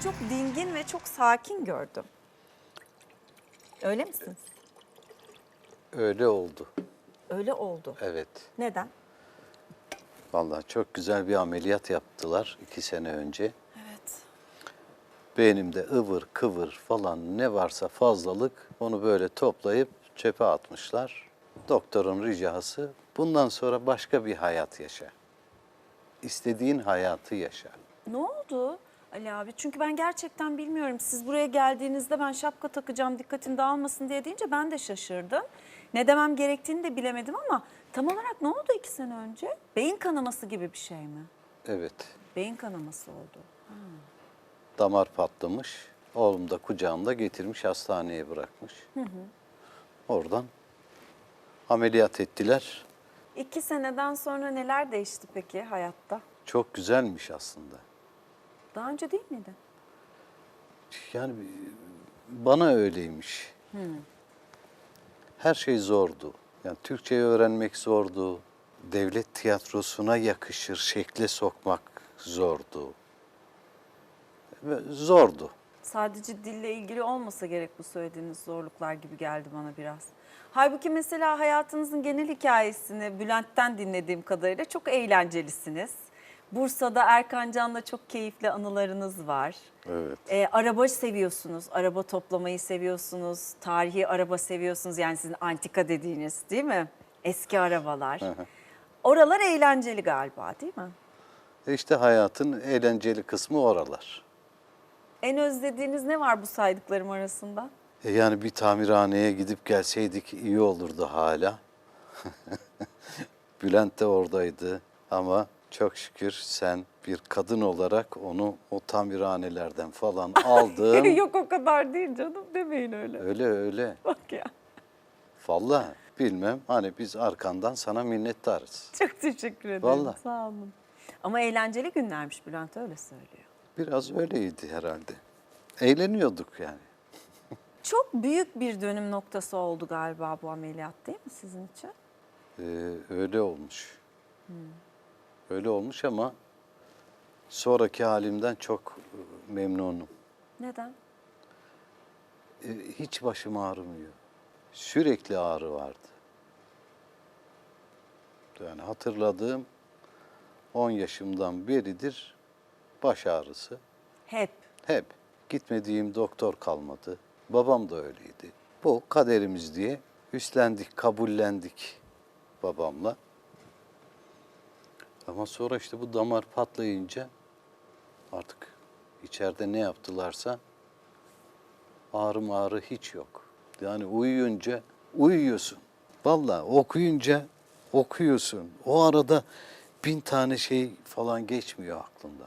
çok dingin ve çok sakin gördüm. Öyle misiniz? Öyle oldu. Öyle oldu. Evet. Neden? Vallahi çok güzel bir ameliyat yaptılar iki sene önce. Evet. Beynimde ıvır kıvır falan ne varsa fazlalık onu böyle toplayıp çöpe atmışlar. Doktorun ricası bundan sonra başka bir hayat yaşa. İstediğin hayatı yaşa. Ne oldu Ali abi? Çünkü ben gerçekten bilmiyorum. Siz buraya geldiğinizde ben şapka takacağım dikkatin dağılmasın diye deyince ben de şaşırdım. Ne demem gerektiğini de bilemedim ama tam olarak ne oldu iki sene önce? Beyin kanaması gibi bir şey mi? Evet. Beyin kanaması oldu. Damar patlamış. Oğlum da kucağımda getirmiş hastaneye bırakmış. Oradan ameliyat ettiler. İki seneden sonra neler değişti peki hayatta? Çok güzelmiş aslında. Daha önce değil miydi? Yani bana öyleymiş. Her şey zordu. Yani Türkçeyi öğrenmek zordu. Devlet tiyatrosuna yakışır şekle sokmak zordu. Zordu. Sadece dille ilgili olmasa gerek bu söylediğiniz zorluklar gibi geldi bana biraz. Halbuki mesela hayatınızın genel hikayesini Bülent'ten dinlediğim kadarıyla çok eğlencelisiniz. Bursa'da Erkan Can'la çok keyifli anılarınız var. Evet. Ee, araba seviyorsunuz, araba toplamayı seviyorsunuz, tarihi araba seviyorsunuz. Yani sizin antika dediğiniz değil mi? Eski arabalar. Oralar eğlenceli galiba değil mi? İşte hayatın eğlenceli kısmı oralar. En özlediğiniz ne var bu saydıklarım arasında? E yani bir tamirhaneye gidip gelseydik iyi olurdu hala. Bülent de oradaydı ama çok şükür sen bir kadın olarak onu o tamirhanelerden falan aldın. Yok o kadar değil canım demeyin öyle. öyle öyle. Bak ya. Vallahi bilmem hani biz arkandan sana minnettarız. Çok teşekkür ederim. Vallahi. Sağ olun. Ama eğlenceli günlermiş Bülent öyle söylüyor. Biraz öyleydi herhalde. Eğleniyorduk yani. Çok büyük bir dönüm noktası oldu galiba bu ameliyat değil mi sizin için? Ee, öyle olmuş. Öyle olmuş ama sonraki halimden çok e, memnunum. Neden? E, hiç başım ağrımıyor. Sürekli ağrı vardı. Yani hatırladığım 10 yaşımdan beridir baş ağrısı. Hep. Hep. Gitmediğim doktor kalmadı. Babam da öyleydi. Bu kaderimiz diye üstlendik, kabullendik babamla. Ama sonra işte bu damar patlayınca artık içeride ne yaptılarsa ağrım ağrı hiç yok. Yani uyuyunca uyuyorsun. Vallahi okuyunca okuyorsun. O arada bin tane şey falan geçmiyor aklında.